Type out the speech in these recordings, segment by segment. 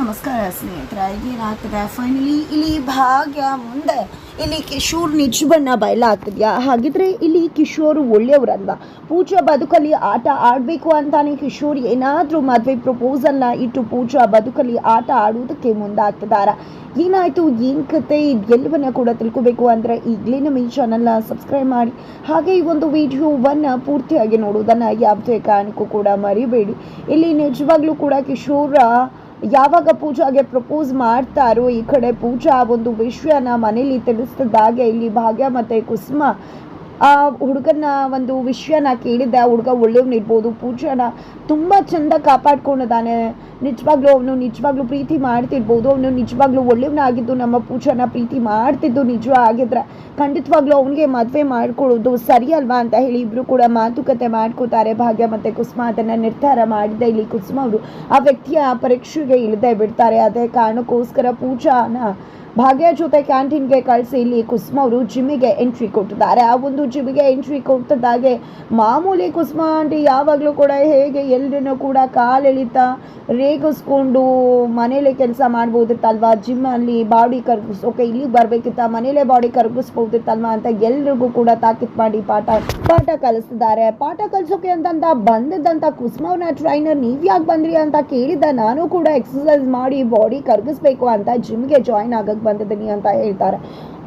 ನಮಸ್ಕಾರ ಸ್ನೇಹಿತರೆ ಏನಾಗ್ತದೆ ಫೈನಲಿ ಇಲ್ಲಿ ಭಾಗ್ಯ ಮುಂದೆ ಇಲ್ಲಿ ಕಿಶೋರ್ ನಿಜ ಬಣ್ಣ ಬಯಲಾಗ್ತಿದ್ಯಾ? ಹಾಗಿದ್ರೆ ಇಲ್ಲಿ ಕಿಶೋರ್ ಒಳ್ಳೆಯವರಲ್ವಾ? ಪೂಜಾ ಬದುಕಲ್ಲಿ ಆಟ ಆಡಬೇಕು ಅಂತಾನೆ ಕಿಶೋರ್ ಏನಾದರೂ ಮದುವೆ ಪ್ರಪೋಸಲ್ನ ಇಟ್ಟು ಪೂಜಾ ಬದುಕಲ್ಲಿ ಆಟ ಆಡುವುದಕ್ಕೆ ಮುಂದಾಗ್ತದಾರ? ಏನಾಯ್ತು? ಏನು ಕತೆ? ಎಲ್ಲವನ್ನ ಕೂಡ ತಿಳ್ಕೊಬೇಕು ಅಂದರೆ ಈಗಲೇ ನಮ್ಮ ಈ ಚಾನಲ್ನ ಸಬ್ಸ್ಕ್ರೈಬ್ ಮಾಡಿ. ಹಾಗೆ ಈ ಒಂದು ವಿಡಿಯೋವನ್ನು ಪೂರ್ತಿಯಾಗಿ ನೋಡುವುದನ್ನು ಯಾವುದೇ ಕಾರಣಕ್ಕೂ ಕೂಡ ಮರಿಬೇಡಿ. ಇಲ್ಲಿ ನಿಜವಾಗ್ಲೂ ಕೂಡ ಕಿಶೋರ ಯಾವಾಗ ಪೂಜಾಗೆ ಪ್ರಪೋಸ್ ಮಾಡ್ತಾರೋ ಈ ಕಡೆ ಪೂಜಾ ಒಂದು ವಿಷಯನ ಮನೇಲಿ ತಿಳಿಸ್ತಿದ್ದಾಗೆ ಇಲ್ಲಿ ಭಾಗ್ಯ ಮತ್ತೆ ಕುಸುಮ ಹುಡುಗನ ಒಂದು ವಿಷಯನ ಕೇಳಿದ್ದೆ ಆ ಹುಡುಗ ಒಳ್ಳೆಯವನಿರ್ಬೋದು ಪೂಜಾನ ತುಂಬ ಚಂದ ಕಾಪಾಡ್ಕೊಂಡಿದ್ದಾನೆ. ನಿಜವಾಗ್ಲೂ ಅವನು ನಿಜವಾಗ್ಲೂ ಪ್ರೀತಿ ಮಾಡ್ತಿರ್ಬೋದು, ಅವನು ನಿಜವಾಗ್ಲೂ ಒಳ್ಳೆಯವನಾಗಿದ್ದು ನಮ್ಮ ಪೂಜಾನ ಪ್ರೀತಿ ಮಾಡ್ತಿದ್ದು ನಿಜ ಆಗಿದ್ರೆ ಖಂಡಿತವಾಗ್ಲೂ ಅವನಿಗೆ ಮದುವೆ ಮಾಡ್ಕೊಳ್ಳೋದು ಸರಿ ಅಲ್ವಾ ಅಂತ ಹೇಳಿ ಇಬ್ರು ಕೂಡ ಮಾತುಕತೆ ಮಾಡ್ಕೋತಾರೆ. ಭಾಗ್ಯ ಮತ್ತು ಕುಸುಮ ಅದನ್ನ ನಿರ್ಧಾರ ಮಾಡಿದೆ. ಇಲ್ಲಿ ಕುಸುಮ ಅವರು ಆ ವ್ಯಕ್ತಿಯ ಪರೀಕ್ಷೆಗೆ ಇಳದೆ ಬಿಡ್ತಾರೆ. ಅದೇ ಕಾರಣಕ್ಕೋಸ್ಕರ ಪೂಜಾನ ಭಾಗ್ಯ ಜೊತೆ ಕ್ಯಾಂಟೀನ್ಗೆ ಕಳಿಸಿ ಇಲ್ಲಿ ಕುಸುಮ ಅವರು ಜಿಮ್ಮಿಗೆ ಎಂಟ್ರಿ ಕೊಟ್ಟಿದ್ದಾರೆ. ಆ ಒಂದು ಜಿಮ್ಮಿಗೆ ಎಂಟ್ರಿ ಕೊಟ್ಟಿದ್ದಾಗೆ ಮಾಮೂಲಿ ಕುಸುಮ ಆಂಟಿ ಯಾವಾಗಲೂ ಕೂಡ ಹೇಗೆ ಎಲ್ಲರನ್ನೂ ಕೂಡ ಕಾಲೆಳಿತಾ ರೇಗಿಸ್ಕೊಂಡು ಮನೇಲೆ ಕೆಲಸ ಮಾಡ್ಬೋದಿತ್ತಲ್ವಾ? ಜಿಮ್ಮಲ್ಲಿ ಬಾಡಿ ಕರಗಿಸೋಕೆ ಇಲ್ಲಿ ಬರಬೇಕಿತ್ತ? ಮನೇಲೆ ಬಾಡಿ ಕರ್ಗಿಸ್ಬೋದಿತ್ತಲ್ವಾ ಅಂತ ಎಲ್ರಿಗೂ ಕೂಡ ತಾಕೀತ್ ಮಾಡಿ ಪಾಠ ಪಾಠ ಕಲಿಸ್ತಿದ್ದಾರೆ. ಪಾಠ ಕಲಿಸೋಕೆ ಅಂತಂತ ಬಂದಿದ್ದಂಥ ಅವ್ರನ್ನ ಟ್ರೈನರ್ ನೀವು ಯಾಕೆ ಬಂದ್ರಿ ಅಂತ ಕೇಳಿದ ನಾನು ಕೂಡ ಎಕ್ಸಸೈಸ್ ಮಾಡಿ ಬಾಡಿ ಕರ್ಗಿಸ್ಬೇಕು ಅಂತ ಜಿಮ್ಗೆ ಜಾಯ್ನ್ ಆಗಕ್ಕೆ ಬಂದಿದ್ದೀನಿ ಅಂತ ಹೇಳ್ತಾರೆ.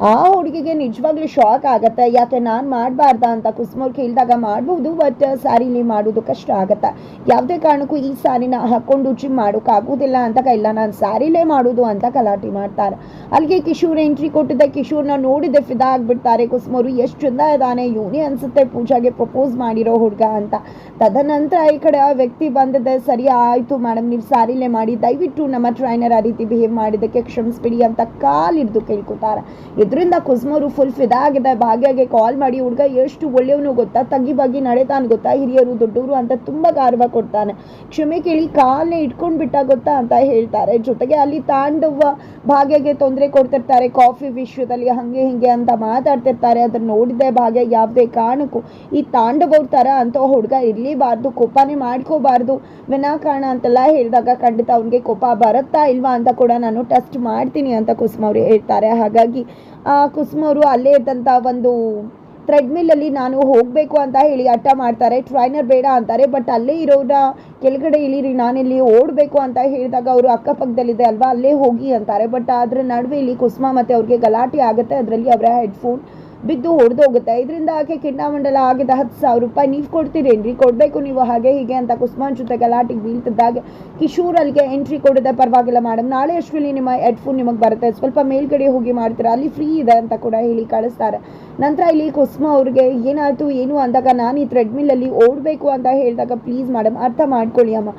ಆ ಹುಡುಗಿಗೆ ನಿಜವಾಗ್ಲೂ ಶಾಕ್ ಆಗತ್ತೆ. ಯಾಕೆ ನಾನು ಮಾಡಬಾರ್ದ ಅಂತ ಕುಸುಮವ್ರು ಕೇಳಿದಾಗ ಮಾಡ್ಬೋದು ಬಟ್ ಸ್ಯಾರಿಲಿ ಮಾಡೋದು ಕಷ್ಟ ಆಗುತ್ತೆ. ಯಾವುದೇ ಕಾರಣಕ್ಕೂ ಈ ಸ್ಯಾರಿನ ಹಾಕೊಂಡು ಜಿಮ್ ಮಾಡೋಕ್ಕಾಗೋದಿಲ್ಲ ಅಂತ ಇಲ್ಲ ನಾನು ಸ್ಯಾರಿಲೇ ಮಾಡೋದು ಅಂತ ಗಲಾಟೆ ಮಾಡ್ತಾರೆ. ಅಲ್ಲಿಗೆ ಕಿಶೋರ್ ಎಂಟ್ರಿ ಕೊಟ್ಟಿದ್ದೆ. ಕಿಶೋರ್ನ ನೋಡಿದೆ, ಫಿದಾ ಆಗಿಬಿಡ್ತಾರೆ. ಕುಸುಮರು, ಎಷ್ಟು ಚಂದ ಇದ್ದಾನೆ ಇವನೇ ಅನ್ಸುತ್ತೆ ಪೂಜಾಗೆ ಪ್ರಪೋಸ್ ಮಾಡಿರೋ ಹುಡುಗ ಅಂತ. ತದನಂತರ ಈ ಕಡೆ ಆ ವ್ಯಕ್ತಿ ಬಂದಿದ್ದೆ ಸರಿ, ಆಯಿತು ಮೇಡಮ್ ನೀವು ಸ್ಯಾರಿಲೇ ಮಾಡಿ. ದಯವಿಟ್ಟು ನಮ್ಮ ಟ್ರೈನರ್ ಆ ರೀತಿ ಬಿಹೇವ್ ಮಾಡಿದ್ದಕ್ಕೆ ಕ್ಷಮಿಸ್ಬಿಡಿ ಅಂತ ಕಾಲಿಡ್ದು ಕೇಳ್ಕೊತಾರೆ. ಇದರಿಂದ ಕುಸುಮರು ಫುಲ್ ಫಿದಾಗಿದೆ ಭಾಗ್ಯಗೆ ಕಾಲ್ ಮಾಡಿ, ಹುಡುಗ, ಎಷ್ಟು ಒಳ್ಳೆಯವನು ಗೊತ್ತಾ? ತಗ್ಗಿ ಬಗ್ಗಿ ನಡೆತಾನೆ ಗೊತ್ತಾ? ಹಿರಿಯರು, ದೊಡ್ಡವರು ಅಂತ ತುಂಬ ಗೌರವ ಕೊಡ್ತಾನೆ. ಕ್ಷಮೆ ಕೇಳಿ ಕಾಲೇ ಇಟ್ಕೊಂಡು ಬಿಟ್ಟ ಗೊತ್ತಾ? ಅಂತ ಹೇಳ್ತಾರೆ. ಜೊತೆಗೆ ಅಲ್ಲಿ ತಾಂಡವ ಭಾಗ್ಯಗೆ ತೊಂದರೆ ಕೊಡ್ತಿರ್ತಾರೆ. ಕಾಫಿ ವಿಷಯದಲ್ಲಿ ಹಂಗೆ ಹಿಂಗೆ ಅಂತ ಮಾತಾಡ್ತಿರ್ತಾರೆ. ಅದನ್ನು ನೋಡಿದೆ ಭಾಗ್ಯ, ಯಾವುದೇ ಕಾರಣಕ್ಕೂ. ಈ ತಾಂಡವ ಥರ ಅಂತ ಹುಡುಗ ಇರಲೇಬಾರ್ದು, ಕೋಪನೇ ಮಾಡ್ಕೋಬಾರ್ದು. ವಿನಾಕಾರಣ ಅಂತೆಲ್ಲ ಹೇಳಿದಾಗ ಖಂಡಿತ ಅವನಿಗೆ ಕೋಪ ಬರುತ್ತಾ ಇಲ್ವಾ ಅಂತ ಕೂಡ ನಾನು ಟೆಸ್ಟ್ ಮಾಡ್ತೀನಿ ಅಂತ ಕುಸುಮ ಅವರು ಹೇಳ್ತಾರೆ. ಹಾಗಾಗಿ ಆ, ಕುಸುಮ ಅವರು ಅಲ್ಲೇ ಇದ್ದಂಥ ಒಂದು ಥ್ರೆಡ್ಮಿಲ್ಲಲ್ಲಿ ನಾನು ಹೋಗಬೇಕು ಅಂತ ಹೇಳಿ ಹಠ ಮಾಡ್ತಾರೆ. ಟ್ರೈನರ್ ಬೇಡ ಅಂತಾರೆ ಬಟ್ ಅಲ್ಲೇ ಇರೋರ ಕೆಳಗಡೆ ಇಳಿರಿ, ನಾನಿಲ್ಲಿ ಓಡಬೇಕು ಅಂತ ಹೇಳಿದಾಗ ಅವರು ಅಕ್ಕಪಕ್ಕದಲ್ಲಿದೆ ಅಲ್ವಾ, ಅಲ್ಲೇ ಹೋಗಿ ಅಂತಾರೆ. ಬಟ್ ಅದರ ನಡುವೆ ಇಲ್ಲಿ ಕುಸುಮ ಮತ್ತು ಅವ್ರಿಗೆ ಗಲಾಟೆ ಆಗುತ್ತೆ. ಅದರಲ್ಲಿ ಅವರ ಹೆಡ್ಫೋನ್ ಬಿದ್ದು ಹೊಡೆದೋಗುತ್ತೆ ಇದರಿಂದ ಆಕೆ ಕಿಂಡಾಮಂಡಲ ಆಗಿದ್ದ ಹತ್ತು ಸಾವಿರ ರೂಪಾಯಿ ನೀವು ಕೊಡ್ತೀರೇನ್ರಿ ಕೊಡಬೇಕು ನೀವು ಹಾಗೆ ಹೀಗೆ ಅಂತ ಕುಸ್ಮಾನ್ ಜೊತೆ ಗಲಾಟೆಗೆ ಬೀಳ್ತಿದ್ದಾಗೆ ಕಿಶೋರ್ ಅಲ್ಲಿಗೆ ಎಂಟ್ರಿ ಕೊಡದೆ ಪರವಾಗಿಲ್ಲ ಮೇಡಮ್ ನಾಳೆ ಅಷ್ಟರಲ್ಲಿ ನಿಮ್ಮ ಹೆಡ್ಫೋನ್ ನಿಮಗೆ ಬರುತ್ತೆ. ಸ್ವಲ್ಪ ಮೇಲ್ಗಡೆ ಹೋಗಿ ಮಾಡ್ತೀರಾ? ಅಲ್ಲಿ ಫ್ರೀ ಇದೆ ಅಂತ ಕೂಡ ಹೇಳಿ ಕಳಿಸ್ತಾರೆ. ನಂತರ ಇಲ್ಲಿ ಕುಸ್ಮಾ ಅವ್ರಿಗೆ, ಏನಾಯ್ತು, ಏನು ಅಂದಾಗ ನಾನು ಈ ಥ್ರೆಡ್ಮಿಲ್ಲಲ್ಲಿ ಓಡಬೇಕು ಅಂತ ಹೇಳಿದಾಗ ಪ್ಲೀಸ್ ಮೇಡಮ್ ಅರ್ಥ ಮಾಡ್ಕೊಳ್ಳಿ ಅಮ್ಮ.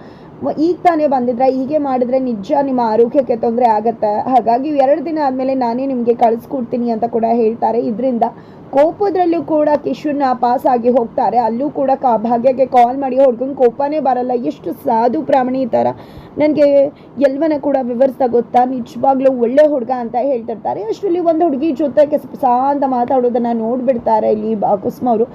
ಈಗ ತಾನೇ ಬಂದಿದ್ರೆ, ಹೀಗೆ ಮಾಡಿದ್ರೆ ನಿಜ ನಿಮ್ಮ ಆರೋಗ್ಯಕ್ಕೆ ತೊಂದರೆ ಆಗತ್ತೆ. ಹಾಗಾಗಿ ಎರಡು ದಿನ ಆದಮೇಲೆ ನಾನೇ ನಿಮಗೆ ಕಳಿಸ್ಕೊಡ್ತೀನಿ ಅಂತ ಕೂಡ ಹೇಳ್ತಾರೆ. ಇದರಿಂದ ಕೋಪದ್ರಲ್ಲೂ ಕೂಡ ಕಿಶನ್ನ ಪಾಸ್ ಆಗಿ ಹೋಗ್ತಾರೆ. ಅಲ್ಲೂ ಕೂಡ ಕಾ ಭಾಗ್ಯಕ್ಕೆ ಕಾಲ್ ಮಾಡಿ ಹುಡ್ಗನ ಕೋಪನೇ ಬರಲ್ಲ. ಎಷ್ಟು ಸಾಧು ಪ್ರಾಮಣಿ ಥರ ನನಗೆ ಎಲ್ಲವನ್ನ ಕೂಡ ವಿವರಿಸ್ತಾ ಗೊತ್ತಾ? ನಿಜವಾಗ್ಲೂ ಒಳ್ಳೆ ಹುಡುಗ ಅಂತ ಹೇಳ್ತಿರ್ತಾರೆ. ಅಷ್ಟರಲ್ಲಿ ಒಂದು ಹುಡುಗಿ ಜೊತೆಗೆ ಶಾಂತ ಮಾತಾಡೋದನ್ನು ನೋಡಿಬಿಡ್ತಾರೆ ಇಲ್ಲಿ ಕುಸುಮ ಅವರು.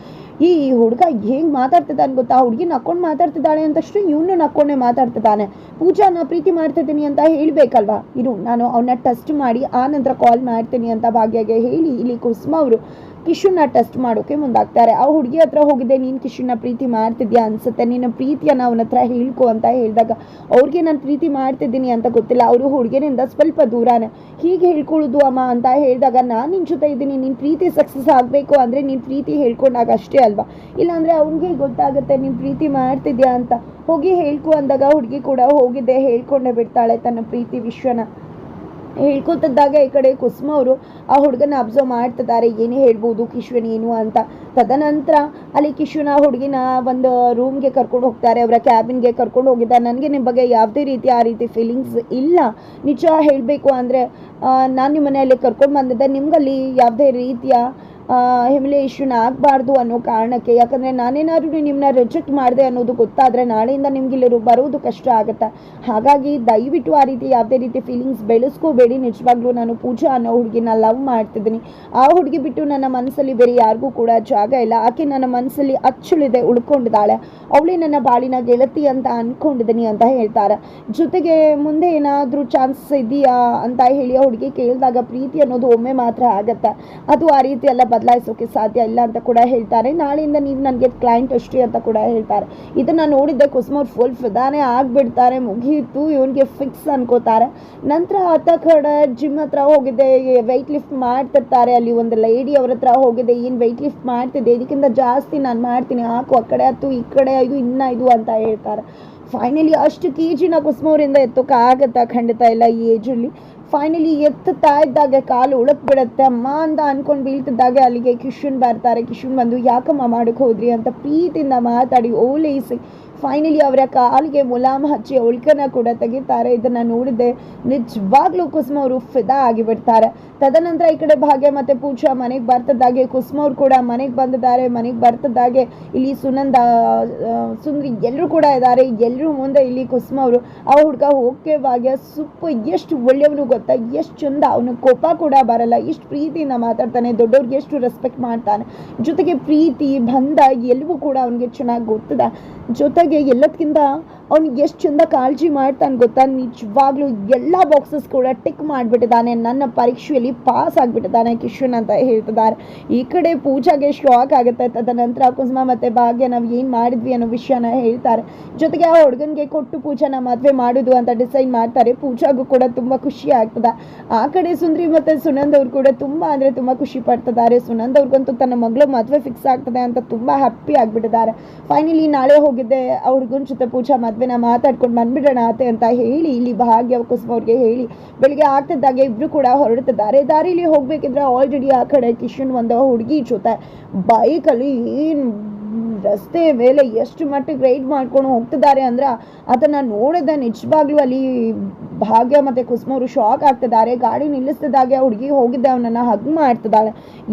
ಈ ಹುಡುಗ ಹೇಗೆ ಮಾತಾಡ್ತಿದ್ದಾನೆ ಗೊತ್ತಾ? ಹುಡುಗಿ ನಕ್ಕೊಂಡು ಮಾತಾಡ್ತಿದ್ದಾಳೆ ಅಂತಷ್ಟು ಇವನು ನಕ್ಕೊಂಡೆ ಮಾತಾಡ್ತಿದ್ದಾನೆ. ಪೂಜಾನ ಪ್ರೀತಿ ಮಾಡ್ತಿದ್ದೀನಿ ಅಂತ ಹೇಳಬೇಕಲ್ವಾ? ಇರು, ನಾನು ಅವನ್ನ ಟೆಸ್ಟ್ ಮಾಡಿ, ಆ ನಂತರ ಕಾಲ್ ಮಾಡ್ತೀನಿ ಅಂತ ಭಾಗ್ಯಗೆ ಹೇಳಿ ಇಲ್ಲಿ ಕುಸುಮ ಅವರು. ಕಿಶನ್ನ ಟೆಸ್ಟ್ ಮಾಡೋಕೆ ಮುಂದಾಗ್ತಾರೆ. ಆ ಹುಡುಗಿ ಹತ್ರ ಹೋಗಿದ್ದೆ, ನೀನು ಕಿಶುನ ಪ್ರೀತಿ ಮಾಡ್ತಿದ್ಯಾ? ಅನ್ಸುತ್ತೆ. ನಿನ್ನ ಪ್ರೀತಿಯನ್ನ ಅವನ ಹತ್ರ ಹೇಳ್ಕೊ ಅಂತ ಹೇಳಿದಾಗ, ಅವ್ರಿಗೆ ನಾನು ಪ್ರೀತಿ ಮಾಡ್ತಿದ್ದೀನಿ ಅಂತ ಗೊತ್ತಿಲ್ಲ. ಅವರು ಹುಡುಗಿನಿಂದ ಸ್ವಲ್ಪ ದೂರಾನೆ. ಹೀಗೆ ಹೇಳ್ಕೊಳ್ಳೋದು ಅಮ್ಮ ಅಂತ ಹೇಳಿದಾಗ, ನಾನು ನಿನ್ನ ಜೊತೆ ಇದ್ದೀನಿ. ನಿನ್ನ ಪ್ರೀತಿ ಸಕ್ಸಸ್ ಆಗಬೇಕು ಅಂದರೆ ನೀನು ಪ್ರೀತಿ ಹೇಳ್ಕೊಂಡಾಗ ಅಷ್ಟೇ ಅಲ್ವಾ? ಇಲ್ಲಾಂದರೆ ಅವ್ನಿಗೆ ಗೊತ್ತಾಗುತ್ತೆ? ನೀನು ಪ್ರೀತಿ ಮಾಡ್ತಿದ್ಯಾ ಅಂತ? ಹೋಗಿ ಹೇಳ್ಕೊ ಅಂದಾಗ, ಹುಡುಗಿ ಕೂಡ ಹೋಗಿದ್ದೆ. ಹೇಳ್ಕೊಂಡೇ ಬಿಡ್ತಾಳೆ ತನ್ನ ಪ್ರೀತಿ ವಿಶ್ವನ. ಹೇಳ್ಕೊತಿದ್ದಾಗ ಈ ಕಡೆ ಕುಸುಮ ಅವರು, ಆ ಹುಡುಗನ ಅಬ್ಸರ್ವ್ ಮಾಡ್ತಿದ್ದಾರೆ, ಏನೇ ಹೇಳ್ಬೋದು ಕಿಶ್ವನ್ ಏನು ಅಂತ. ತದನಂತರ ಅಲ್ಲಿ ಕಿಶುನ ಹುಡುಗಿನ ಒಂದು ರೂಮ್ಗೆ ಕರ್ಕೊಂಡು ಹೋಗ್ತಾರೆ, ಅವರ ಕ್ಯಾಬಿನ್ಗೆ ಕರ್ಕೊಂಡು ಹೋಗಿದ್ದಾರೆ. ನನಗೆ ನಿಮ್ಮ ಬಗ್ಗೆ ಯಾವುದೇ ರೀತಿ ಆ ರೀತಿ ಫೀಲಿಂಗ್ಸ್ ಇಲ್ಲ. ನಿಜ ಹೇಳಬೇಕು ಅಂದರೆ ನಾನು ನಿಮ್ಮ ಮನೆಯಲ್ಲಿ ಕರ್ಕೊಂಡು ಬಂದಿದ್ದೆ. ನಿಮ್ಗಲ್ಲಿ ಯಾವುದೇ ರೀತಿಯ ಹೆಮಿಲೇಷನ್ ಆಗಬಾರ್ದು ಅನ್ನೋ ಕಾರಣಕ್ಕೆ. ಯಾಕಂದರೆ ನಾನೇನಾದ್ರೂ ನಿಮ್ಮನ್ನ ರಿಜೆಕ್ಟ್ ಮಾಡಿದೆ ಅನ್ನೋದು ಗೊತ್ತಾದರೆ ನಾಳೆಯಿಂದ ನಿಮ್ಗೆ ಇಲ್ಲಿ ಬರೋದು ಕಷ್ಟ ಆಗುತ್ತೆ. ಹಾಗಾಗಿ ದಯವಿಟ್ಟು ಆ ರೀತಿ ಯಾವುದೇ ರೀತಿ ಫೀಲಿಂಗ್ಸ್ ಬೆಳೆಸ್ಕೋಬೇಡಿ. ನಿಜವಾಗ್ಲೂ ನಾನು ಪೂಜಾ ಅನ್ನೋ ಹುಡುಗಿನ ಲವ್ ಮಾಡ್ತಿದ್ದೀನಿ. ಆ ಹುಡುಗಿ ಬಿಟ್ಟು ನನ್ನ ಮನಸ್ಸಲ್ಲಿ ಬೇರೆ ಯಾರಿಗೂ ಕೂಡ ಜಾಗ ಇಲ್ಲ. ಆಕೆ ನನ್ನ ಮನಸ್ಸಲ್ಲಿ ಅಚ್ಚುಳಿದೆ, ಉಳ್ಕೊಂಡಿದ್ದಾಳೆ. ಅವಳೇ ನನ್ನ ಬಾಳಿನ ಗೆಳತಿ ಅಂತ ಅಂದ್ಕೊಂಡಿದ್ದೀನಿ ಅಂತ ಹೇಳ್ತಾರೆ. ಜೊತೆಗೆ ಮುಂದೆ ಏನಾದರೂ ಚಾನ್ಸಸ್ ಇದೆಯಾ ಅಂತ ಹೇಳಿ ಆ ಹುಡುಗಿ ಕೇಳಿದಾಗ, ಪ್ರೀತಿ ಅನ್ನೋದು ಒಮ್ಮೆ ಮಾತ್ರ ಆಗತ್ತೆ. ಅದು ಆ ರೀತಿ ಎಲ್ಲ ಬದಲಾಯಿಸೋಕೆ ಸಾಧ್ಯ ಇಲ್ಲ ಅಂತ ಕೂಡ ಹೇಳ್ತಾರೆ. ನಾಳೆಯಿಂದ ನೀವು ನನಗೆ ಕ್ಲೈಂಟ್ ಅಷ್ಟೇ ಅಂತ ಕೂಡ ಹೇಳ್ತಾರೆ. ಇದನ್ನು ನೋಡಿದ್ದೆ ಕುಸುಮ ಫುಲ್ ಫಿದಾನೆ ಆಗಿಬಿಡ್ತಾರೆ ಮುಗಿಯಿತು ಇವನಿಗೆ ಫಿಕ್ಸ್ ಅನ್ಕೋತಾರೆ. ನಂತರ ಆತ ಕಡೆ ಜಿಮ್ ಹತ್ರ ಹೋಗಿದ್ದೆ ವೆಯ್ಟ್ ಲಿಫ್ಟ್ ಮಾಡ್ತಿರ್ತಾರೆ. ಅಲ್ಲಿ ಒಂದು ಲೇಡಿ ಅವ್ರ ಹತ್ರ ಹೋಗಿದೆ, ಏನು ವೆಯ್ಟ್ ಲಿಫ್ಟ್ ಮಾಡ್ತಿದ್ದೆ? ಇದಕ್ಕಿಂತ ಜಾಸ್ತಿ ನಾನು ಮಾಡ್ತೀನಿ. ಹಾಕು, ಆ ಕಡೆ ಹತ್ತು, ಈ ಕಡೆ ಇದು ಇನ್ನ ಇದು ಅಂತ ಹೇಳ್ತಾರೆ. ಫೈನಲಿ ಅಷ್ಟು ಕೆ ಜಿನ ಕುಸುಮವರಿಂದ ಎತ್ತೋಕ್ಕಾಗತ್ತಾ ಖಂಡಿತ ಇಲ್ಲ ಈ ಏಜಲ್ಲಿ ಫೈನಲಿ ಎತ್ತುತ್ತಾ ಇದ್ದಾಗ, ಕಾಲು ಉಳಕ್ ಬಿಡುತ್ತೆ ಅಮ್ಮ ಅಂತ ಅನ್ಕೊಂಡು ಬೀಳ್ತಿದ್ದಾಗ, ಅಲ್ಲಿಗೆ ಕಿಶುನ್ ಬರ್ತಾರೆ. ಕಿಶುನ್ ಬಂದು, ಯಾಕಮ್ಮ ಮಾಡಕ್ಕೆ ಹೋದ್ರಿ? ಅಂತ ಪ್ರೀತಿಯಿಂದ ಮಾತಾಡಿ ಓಲೈಸಿ ಫೈನಲಿ ಅವರ ಕಾಲಿಗೆ ಮುಲಾಮ್ ಹಚ್ಚಿ ಉಳ್ಕನ ಕೂಡ ತೆಗಿತಾರೆ. ಇದನ್ನ ನೋಡಿದ್ದೆ ನಿಜವಾಗ್ಲೂ ಕುಸುಮ ಅವರು ಫಿದಾ ಆಗಿಬಿಡ್ತಾರೆ. ತದನಂತರ ಈ ಕಡೆ ಭಾಗ್ಯ ಮತ್ತೆ ಪೂಜಾ ಮನೆಗೆ ಬರ್ತದಾಗೆ ಕುಸುಮ ಅವ್ರು ಕೂಡ ಮನೆಗೆ ಬಂದಿದ್ದಾರೆ. ಮನೆಗೆ ಬರ್ತದಾಗೆ ಇಲ್ಲಿ ಸುನಂದ ಸುಂದ್ರಿ ಎಲ್ಲರೂ ಕೂಡ ಇದ್ದಾರೆ. ಎಲ್ಲರೂ ಮುಂದೆ ಇಲ್ಲಿ ಕುಸುಮ ಅವರು, ಆ ಹುಡುಗ ಹೋಗಕ್ಕೆ ಭಾಗ್ಯ ಸುಪ್ಪ ಎಷ್ಟು ಒಳ್ಳೆಯವನು ಗೊತ್ತಾ? ಎಷ್ಟು ಚಂದ ಅವನ ಕೋಪ ಕೂಡ ಬರಲ್ಲ. ಎಷ್ಟು ಪ್ರೀತಿಯಿಂದ ಮಾತಾಡ್ತಾನೆ. ದೊಡ್ಡವ್ರಿಗೆ ಎಷ್ಟು ರೆಸ್ಪೆಕ್ಟ್ ಮಾಡ್ತಾನೆ. ಜೊತೆಗೆ ಪ್ರೀತಿ, ಬಂಧ ಎಲ್ಲವೂ ಕೂಡ ಅವನಿಗೆ ಚೆನ್ನಾಗಿ ಗೊತ್ತದ. ಜೊತೆಗೆ అలాగే ఇళ్ళ కింద ಅವ್ನಿಗೆ ಎಷ್ಟು ಚಂದ ಕಾಳಜಿ ಮಾಡ್ತಾನೆ ಗೊತ್ತಾ? ನಿಜವಾಗ್ಲೂ ಎಲ್ಲ ಬಾಕ್ಸಸ್ ಕೂಡ ಟಿಕ್ ಮಾಡಿಬಿಟ್ಟಿದ್ದಾನೆ ನನ್ನ ಪರೀಕ್ಷೆಯಲ್ಲಿ ಪಾಸ್ ಆಗಿಬಿಟ್ಟಿದ್ದಾನೆ ಕಿಶನ್ ಅಂತ ಹೇಳ್ತಿದ್ದಾರೆ. ಈ ಕಡೆ ಪೂಜಾಗೆ ಶಾಕ್ ಆಗುತ್ತೆ. ತದನಂತರ ಕುಸುಮ ಮತ್ತು ಭಾಗ್ಯ ನಾವು ಏನು ಮಾಡಿದ್ವಿ ಅನ್ನೋ ವಿಷಯನ ಹೇಳ್ತಾರೆ. ಜೊತೆಗೆ ಆ ಹುಡುಗನಿಗೆ ಕೊಟ್ಟು ಪೂಜಾನ ಮದುವೆ ಮಾಡೋದು ಅಂತ ಡಿಸೈಡ್ ಮಾಡ್ತಾರೆ. ಪೂಜಾಗೂ ಕೂಡ ತುಂಬ ಖುಷಿ ಆಗ್ತದೆ. ಆ ಕಡೆ ಸುಂದ್ರಿ ಮತ್ತು ಸುನಂದ್ ಅವ್ರು ಕೂಡ ತುಂಬ ಅಂದರೆ ತುಂಬ ಖುಷಿ ಪಡ್ತಿದ್ದಾರೆ. ಸುನಂದ್ ಅವ್ರಿಗಂತೂ ತನ್ನ ಮಗಳು ಮದುವೆ ಫಿಕ್ಸ್ ಆಗ್ತದೆ ಅಂತ ತುಂಬ ಹ್ಯಾಪಿ ಆಗಿಬಿಟ್ಟಿದ್ದಾರೆ. ಫೈನಲಿ ನಾಳೆ ಹೋಗಿದ್ದೆ ಆ ಹುಡುಗನ ಜೊತೆ ಪೂಜಾ ಮದುವೆನ ಮಾತಾಡ್ಕೊಂಡು ಬಂದ್ಬಿಡೋಣ ಆತೆ ಅಂತ ಹೇಳಿ ಇಲ್ಲಿ ಭಾಗ್ಯ ಕುಸುಮ ಅವ್ರಿಗೆ ಹೇಳಿ ಬೆಳಿಗ್ಗೆ ಆಗ್ತಿದ್ದಾಗೆ ಇಬ್ರು ಕೂಡ ಹೊರಡ್ತಿದ್ದಾರೆ. ದಾರಿಲಿ ಹೋಗ್ಬೇಕಿದ್ರೆ ಆಲ್ರೆಡಿ ಆ ಕಡೆ ಕಿಶನ್ ಒಂದು ಹುಡುಗಿ ಜೊತೆ ಬೈಕಲ್ಲಿ ಏನು ರಸ್ತೆ ಮೇಲೆ ಎಷ್ಟು ಮಟ್ಟಿಗೆ ರೈಡ್ ಮಾಡ್ಕೊಂಡು ಹೋಗ್ತಿದ್ದಾರೆ ಅಂದ್ರೆ ಅದನ್ನ ನೋಡಿದ ನಿಜವಾಗ್ಲೂ ಅಲ್ಲಿ ಭಾಗ್ಯ ಮತ್ತೆ ಕುಸುಮ ಅವರು ಶಾಕ್ ಆಗ್ತಿದ್ದಾರೆ. ಗಾಡಿ ನಿಲ್ಲಿಸ್ತಿದ್ದಾಗೆ ಹುಡುಗಿ ಹೋಗಿದ್ದೆ, ಅವನನ್ನ ಹಗ್ ಮಾಡ್ತಿದ್ದಾಳೆ.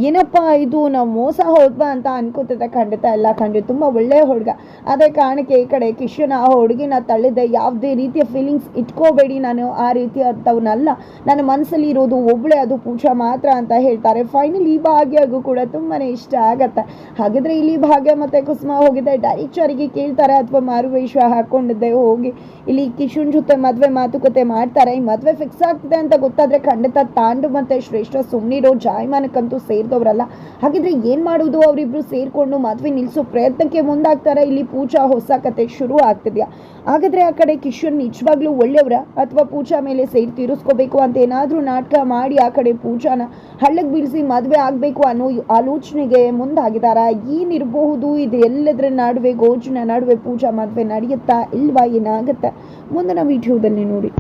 ಏನಪ್ಪ ಇದು? ನಾವು ಮೋಸ ಹೋದ್ವಾ ಅಂತ ಅನ್ಕೋತಿದ್ದೆ ಖಂಡಿತ ಎಲ್ಲ ಖಂಡಿತ. ತುಂಬಾ ಒಳ್ಳೆಯ ಹುಡುಗ. ಅದೇ ಕಾರಣಕ್ಕೆ ಈ ಕಡೆ ಕಿಶನ್, ಆ ಹುಡುಗಿನ ತಳ್ಳಿದ್ದೆ ಯಾವುದೇ ರೀತಿಯ ಫೀಲಿಂಗ್ಸ್ ಇಟ್ಕೋಬೇಡಿ. ನಾನು ಆ ರೀತಿ ಅಂತವನ್ನಲ್ಲ ನನ್ನ ಮನಸ್ಸಲ್ಲಿ ಇರೋದು ಒಬ್ಳೆ, ಅದು ಪೂಜಾ ಮಾತ್ರ ಅಂತ ಹೇಳ್ತಾರೆ. ಫೈನಲಿ ಭಾಗ್ಯಗೂ ಕೂಡ ತುಂಬಾನೇ ಇಷ್ಟ ಆಗತ್ತೆ. ಹಾಗಿದ್ರೆ ಇಲ್ಲಿ ಭಾಗ್ಯ ಮತ್ತೆ ಕುಸುಮ ಡೈರೆಕ್ಟ್ ಡೈರೆಕ್ಟರಿಗೆ ಕೇಳ್ತಾರೆ ಅಥವಾ ಮಾರುವೇಷ ಹಾಕೊಂಡಿದ್ದೆ ಹೋಗಿ ಇಲ್ಲಿ ಕಿಶುನ್ ಜೊತೆ ಮದ್ವೆ ಮಾತುಕತೆ ಮಾಡ್ತಾರೆ. ಈ ಮದ್ವೆ ಫಿಕ್ಸ್ ಆಗ್ತಿದೆ ಅಂತ ಗೊತ್ತಾದ್ರೆ ಖಂಡಿತ ತಾಂಡು ಮತ್ತೆ ಶ್ರೇಷ್ಠ ಸುಮ್ನಿರೋ ಜಾಯಮಾನಕ್ಕಂತೂ ಸೇರಿದವರಲ್ಲ. ಹಾಗಿದ್ರೆ ಏನ್ ಮಾಡುವುದು ಅವರಿಬ್ರು ಸೇರ್ಕೊಂಡು ಮದ್ವೆ ನಿಲ್ಸೋ ಪ್ರಯತ್ನಕ್ಕೆ ಮುಂದಾಗ್ತಾರೆ. ಇಲ್ಲಿ ಪೂಜಾ ಹೊಸ ಕತೆ ಶುರು ಆಗ್ತಿದ್ಯಾ? ಹಾಗಾದ್ರೆ ಆ ಕಡೆ ಕಿಶುನ್ ನಿಜವಾಗ್ಲೂ ಒಳ್ಳೆಯವರ? ಅಥವಾ ಪೂಜಾ ಮೇಲೆ ಸೇರಿ ತೀರಿಸ್ಕೋಬೇಕು ಅಂತ ಏನಾದ್ರೂ ನಾಟಕ ಮಾಡಿ ಆ ಕಡೆ ಪೂಜಾನ ಹಳ್ಳಕ್ಕೆ ಬೀಳಿಸಿ ಮದ್ವೆ ಆಗಬೇಕು ಅನ್ನೋ ಆಲೋಚನೆಗೆ ಮುಂದಾಗಿದಾರ ಏನಿರಬಹುದು ಇದು ಎಲ್ಲದರ ನಡುವೆ ಗೋಜಿನ ನಡುವೆ ಪೂಜಾ ಮದುವೆ ನಡೆಯುತ್ತಾ ಇಲ್ವಾ ಏನಾಗುತ್ತೆ ಮುಂದಿನ ವಿಡಿಯೋದಲ್ಲಿ ನೋಡಿ.